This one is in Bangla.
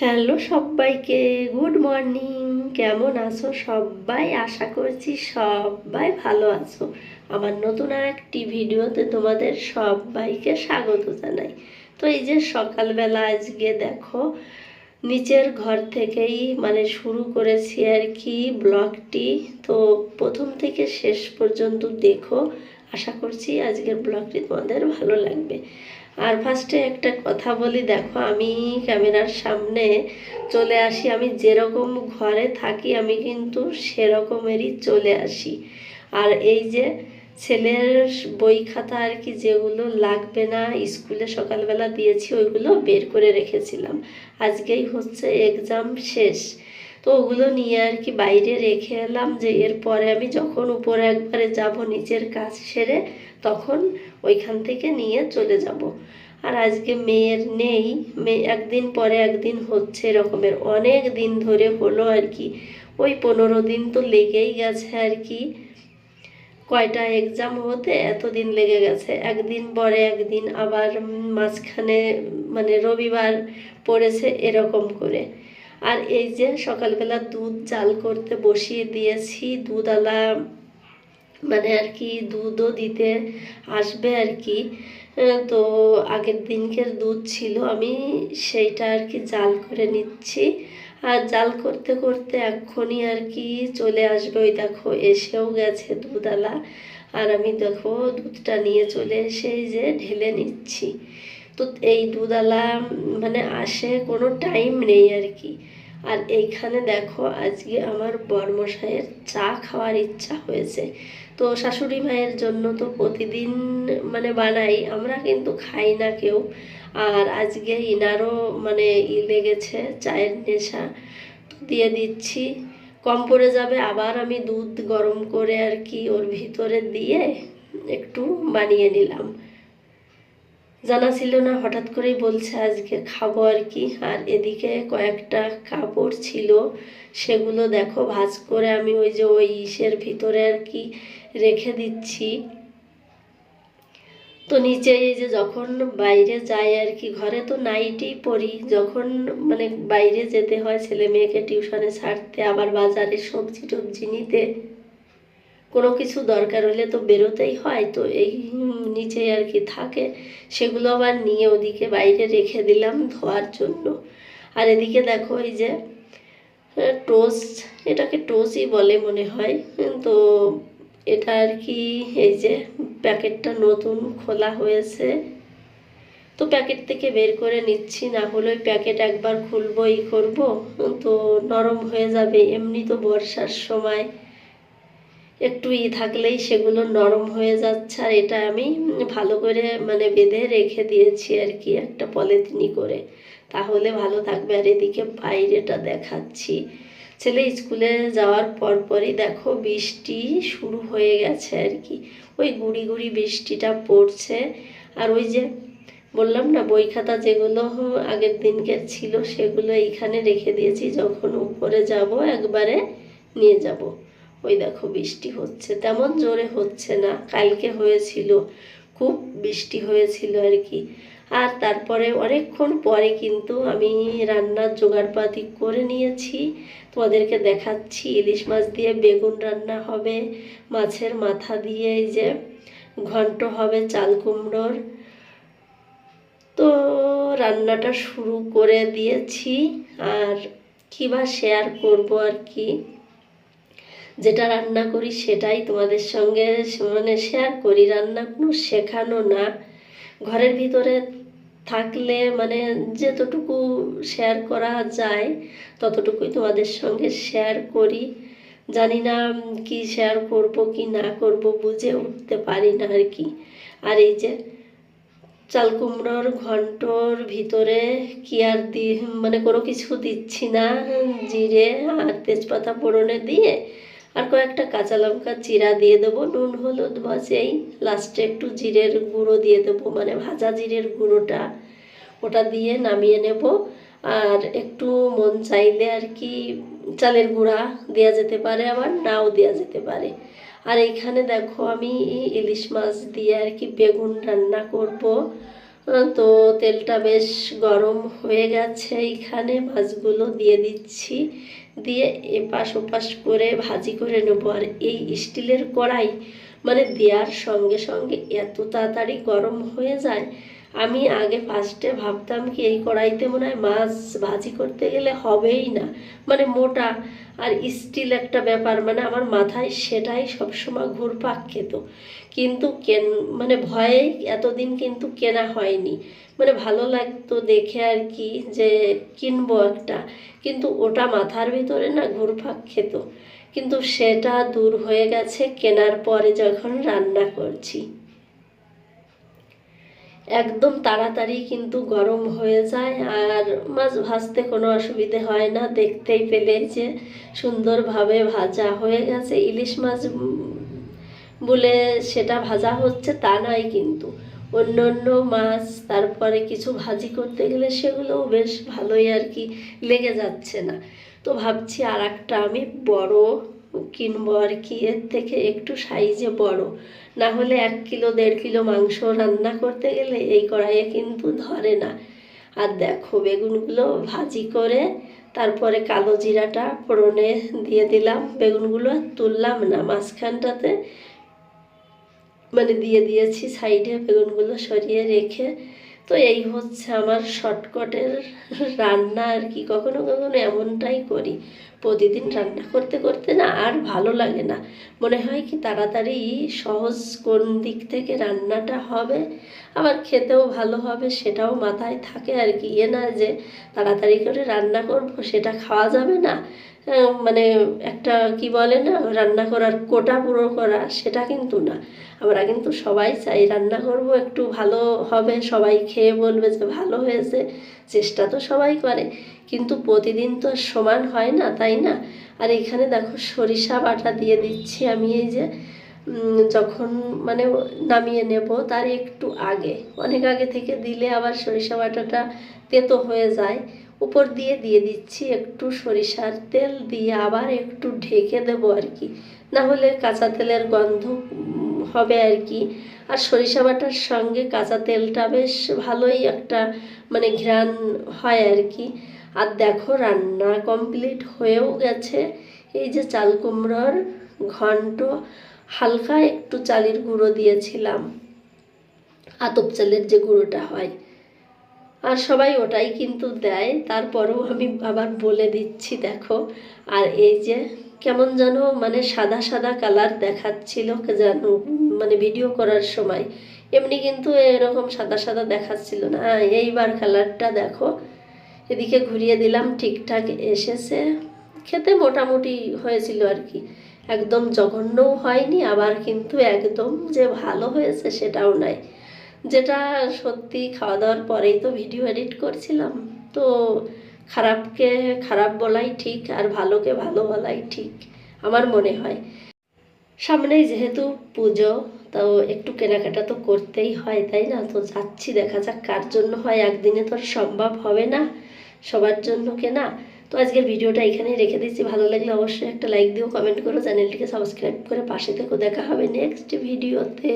হ্যালো সবাইকে, গুড মর্নিং। কেমন আছো সবাই? আশা করছি সবাই ভালো আছো। আমার নতুন আর একটি ভিডিওতে তোমাদের সবাইকে স্বাগত জানাই। তো এই যে সকালবেলা আজকে দেখো, নিচের ঘর থেকেই মানে শুরু করেছি আর কি ব্লগটি। তো প্রথম থেকে শেষ পর্যন্ত দেখো আশা করছি আজকের ব্লগটি তোমাদের ভালো লাগবে। আর ফার্স্টে একটা কথা বলি, দেখো আমি ক্যামেরার সামনে চলে আসি, আমি যেরকম ঘরে থাকি আমি কিন্তু সেরকমেরই চলে আসি। আর এই যে ছেলের বই খাতা আর কি যেগুলো লাগবে না, স্কুলে সকালবেলা দিয়েছি ওইগুলো বের করে রেখেছিলাম। আজকেই হচ্ছে এক্সাম শেষ। তো ওগুলো নিয়ে আর কি বাইরে রেখে এলাম যে এরপরে আমি যখন উপরে একবারে যাব নিচের কাজ সেরে তখন ওইখান থেকে নিয়ে চলে যাব। আর আজকে মেয়ের নেই মেয়ে একদিন পরে একদিন হচ্ছে এরকমের। অনেক দিন ধরে হলো আর কি। ওই পনেরো দিন তো লেগেই গেছে আর কি। কয়টা এক্সাম হতে এতদিন লেগে গেছে। একদিন পরে একদিন আবার মাঝখানে মানে রবিবার পড়েছে এরকম করে। আর এই যে সকালবেলা দুধ জাল করতে বসিয়ে দিয়েছি দুধওয়ালা মানে আর কি দুধও দিতে আসবে আর কি। তো আগের দিনকের দুধ ছিল, আমি সেইটা আর কি জাল করে নিচ্ছি। আর জাল করতে করতে এক্ষুনি আর কি চলে আসবে, ওই দেখো এসেও গেছে দুধওয়ালা আর আমি দেখো দুধটা নিয়ে চলে এসে যে ঢেলে নিচ্ছি। তো এই দুধওয়ালা মানে আসে কোনো টাইম নেই আর কি আর এইখানে দেখো আজকে আমার বর্মশাইয়ের চা খাওয়ার ইচ্ছা হয়েছে। তো শাশুড়ি মায়ের জন্য তো প্রতিদিন মানে বানাই, আমরা কিন্তু খাই না কেউ। আর আজকে ইনারও মানে ই লেগেছে চায়ের নেশা দিয়ে দিচ্ছি। কম পড়ে যাবে, আবার আমি দুধ গরম করে আর কি ওর ভিতরে দিয়ে একটু বানিয়ে নিলাম। জানা ছিল না, হঠাৎ করেই বলছে আজকে খাব আর কি। আর এদিকে কয়েকটা কাপড় ছিল, সেগুলো দেখো, ভাঁজ করে আমি ওই যে ওই ইসের ভিতরে আর কি রেখে দিচ্ছি। তো নিচে এই যে যখন বাইরে যাই আর কি, ঘরে তো নাইটেই পড়ি, যখন মানে বাইরে যেতে হয়, ছেলে মেয়েকে টিউশনে ছাড়তে, আবার বাজারে সবজি টবজি নিতে কোনো কিছু দরকার হলে তো বেরোতেই হয়, তো এই নিচে আর কি থাকে। সেগুলো আবার নিয়ে ওদিকে বাইরে রেখে দিলাম ধোয়ার জন্য। আর এদিকে দেখো এই যে টোস্ট, এটাকে টোস্টই বলে মনে হয়। তো এটা আর কি এই যে প্যাকেটটা নতুন খোলা হয়েছে। তো প্যাকেট থেকে বের করে নিচ্ছি, না হলে প্যাকেট একবার খুলবো, ই করব। তো নরম হয়ে যাবে, এমনি তো বর্ষার সময়। একটু ই থাকলেই সেগুলো নরম হয়ে যাচ্ছে আর এটা আমি ভালো করে মানে বেঁধে রেখে দিয়েছি আর কি একটা পলিথিনি করে। তাহলে ভালো থাকবে আর এদিকে বাইরেটা দেখাচ্ছি। ছেলে স্কুলে যাওয়ার পরপরই দেখো বৃষ্টি শুরু হয়ে গেছে আর কি। ওই গুড়ি গুড়ি বৃষ্টিটা পড়ছে আর ওই যে বললাম না বই খাতা যেগুলো আগের দিনকের ছিল সেগুলো এইখানে রেখে দিয়েছি, যখন উপরে যাব একবারে নিয়ে যাব। ওই দেখো বৃষ্টি হচ্ছে, তেমন জোরে হচ্ছে না, কালকে হয়েছিল, খুব বৃষ্টি হয়েছিল আর কি। আর তারপরে অনেকক্ষণ পরে কিন্তু আমি রান্নার জোগাড়পাতি করে নিয়েছি, তোমাদেরকে দেখাচ্ছি, ইলিশ মাছ দিয়ে বেগুন রান্না হবে, মাছের মাথা দিয়ে এই যে ঘন্ট হবে, চাল কুমড়োর। তো রান্নাটা শুরু করে দিয়েছি, আর কী বা শেয়ার করব আর কি। যেটা রান্না করি সেটাই তোমাদের সঙ্গে মানে শেয়ার করি। রান্না কোনো শেখানো না। ঘরের ভিতরে থাকলে মানে যতটুকু শেয়ার করা যায় ততটুকুই তোমাদের সঙ্গে শেয়ার করি। জানি না কি শেয়ার করব কি না করব বুঝে উঠতে পারি না আর কি। আর এই যে চাল কুমড়োর ঘন্টর ভিতরে কি আর দি মানে কোনো কিছু দিচ্ছি না জিরে আর তেজপাতা ফোড়নে দিয়ে আর কয়েকটা কাঁচা লঙ্কা চিরা দিয়ে দেবো, নুন, হলুদ বাজেই লাস্টে একটু জিরের গুঁড়ো দিয়ে দেবো মানে ভাজা জিরের গুঁড়োটা। ওটা দিয়ে নামিয়ে নেব। আর একটু মন চাইলে আর কি চালের গুঁড়া দেওয়া যেতে পারে আবার, নাও দেওয়া যেতে পারে। আর এইখানে দেখো আমি ইলিশ মাছ দিয়ে আর কি বেগুন রান্না করব। তো তেলটা বেশ গরম হয়ে গেছে এইখানে মাছগুলো দিয়ে দিচ্ছি। দিয়ে এপাশ ওপাশ করে ভাজি করে নেব। আর এই স্টিলের কড়াই মানে দেওয়ার সঙ্গে সঙ্গে এত তাড়াতাড়ি গরম হয়ে যায় আমি আগে ফার্স্টে ভাবতাম কি এই কড়াইতে মনে হয় মাছ ভাজি করতে গেলে হবেই না। মানে মোটা আর স্টিল একটা ব্যাপার মানে আমার মাথায় সেটাই সবসময় ঘুরপাক খেত। কিন্তু কেন মানে ভয়ে এতদিন কিন্তু কেনা হয়নি। মানে ভালো লাগতো দেখে আর কি যে কিনবো একটা। কিন্তু ওটা মাথার ভিতরে না ঘুরপাক খেত। কিন্তু সেটা দূর হয়ে গেছে কেনার পরে যখন রান্না করছি। একদম তাড়াতাড়ি কিন্তু গরম হয়ে যায় আর মাছ ভাজতে কোনো অসুবিধে হয় না, দেখতেই পেলে যে সুন্দরভাবে ভাজা হয়ে গেছে। ইলিশ মাছ বলে সেটা ভাজা হচ্ছে তা নয় কিন্তু অন্য অন্য মাছ, তারপরে কিছু ভাজি করতে গেলে সেগুলোও বেশ ভালোই আর কি লেগে যাচ্ছে না। তো ভাবছি আর একটা আমি বড় কিনবো আর কি, এর থেকে একটু সাইজে বড়। না হলে এক কিলো, দেড় কিলো মাংস রান্না করতে গেলে এই কড়াইয়ে কিন্তু ধরে না। আর দেখো বেগুনগুলো ভাজি করে তারপরে কালো জিরাটা ফোড়নে দিয়ে দিলাম। বেগুনগুলো তুললাম না, মাঝখানটাতে মানে দিয়ে দিয়েছি সাইডে বেগুনগুলো সরিয়ে রেখে তো এই হচ্ছে আমার শর্টকটের রান্না আর কি। কখনো কখনো এমনটাই করি। প্রতিদিন রান্না করতে করতে না আর ভালো লাগে না। মনে হয় কি তাড়াতাড়ি সহজ কোন দিক থেকে রান্নাটা হবে, আবার খেতেও ভালো হবে সেটাও মাথায় থাকে আর কি। এ না যে তাড়াতাড়ি করে রান্না করব, সেটা খাওয়া যাবে না। মানে একটা কি বলে না, রান্না করার কোটা পুরো করা, সেটা কিন্তু না। আমরা কিন্তু সবাই চাই রান্না করব, একটু ভালো হবে, সবাই খেয়ে বলবে যে ভালো হয়েছে, চেষ্টা তো সবাই করে। কিন্তু প্রতিদিন তো সমান হয় না, তাই না? আর এখানে দেখো সরিষা বাটা দিয়ে দিচ্ছি আমি এই যে যখন মানে নামিয়ে নেব তার একটু আগে। অনেক আগে থেকে দিলে আবার সরিষা বাটাটা তেতো হয়ে যায়। উপর দিয়ে দিয়ে দিচ্ছি একটু সরিষার তেল, দিয়ে আবার একটু ঢেকে দেবো আর কি। না হলে কাঁচা তেলের গন্ধ হবে আর কি। আর সরিষা বাটার সঙ্গে কাঁচা তেলটা বেশ ভালোই একটা মানে ঘ্রাণ হয় আর কি। আর দেখো রান্না কমপ্লিট হয়েও গেছে। এই যে চাল কুমড়োর ঘন্ট, হালকা একটু চালের গুঁড়ো দিয়েছিলাম। আতপ চালের যে গুঁড়োটা হয়। আর সবাই ওটাই কিন্তু দেয়। তারপরেও আমি আবার বলে দিচ্ছি দেখো। আর এই যে কেমন যেন মানে সাদা সাদা কালার দেখাচ্ছিল যেন মানে ভিডিও করার সময়। এমনি কিন্তু এরকম সাদা সাদা দেখাচ্ছিল না। হ্যাঁ, এইবার কালারটা দেখো। এদিকে ঘুরিয়ে দিলাম ঠিকঠাক এসেছে। খেতে মোটামুটি হয়েছিল আর কি। একদম জঘন্যও হয়নি আবার কিন্তু একদম যে ভালো হয়েছে সেটাও নয় যেটা সত্যি খাওয়া দাওয়ার পরেই তো ভিডিও এডিট করছিলাম, তো খারাপকে খারাপ বলাই ঠিক আর ভালোকে ভালো বলাই ঠিক, আমার মনে হয়। সামনেই যেহেতু পুজো, তো একটু কেনাকাটা তো করতেই হয়, তাই না? তো যাচ্ছি, দেখা যাক কার জন্য হয়, একদিনে তো আর সম্ভব হবে না, সবার জন্য কেনা। তো আজকের ভিডিওটা এখানেই রেখে দিচ্ছি। ভালো লাগলে অবশ্যই একটা লাইক দিও কমেন্ট করো, চ্যানেলটিকে সাবস্ক্রাইব করে পাশে থেকেও দেখা হবে নেক্সট ভিডিওতে।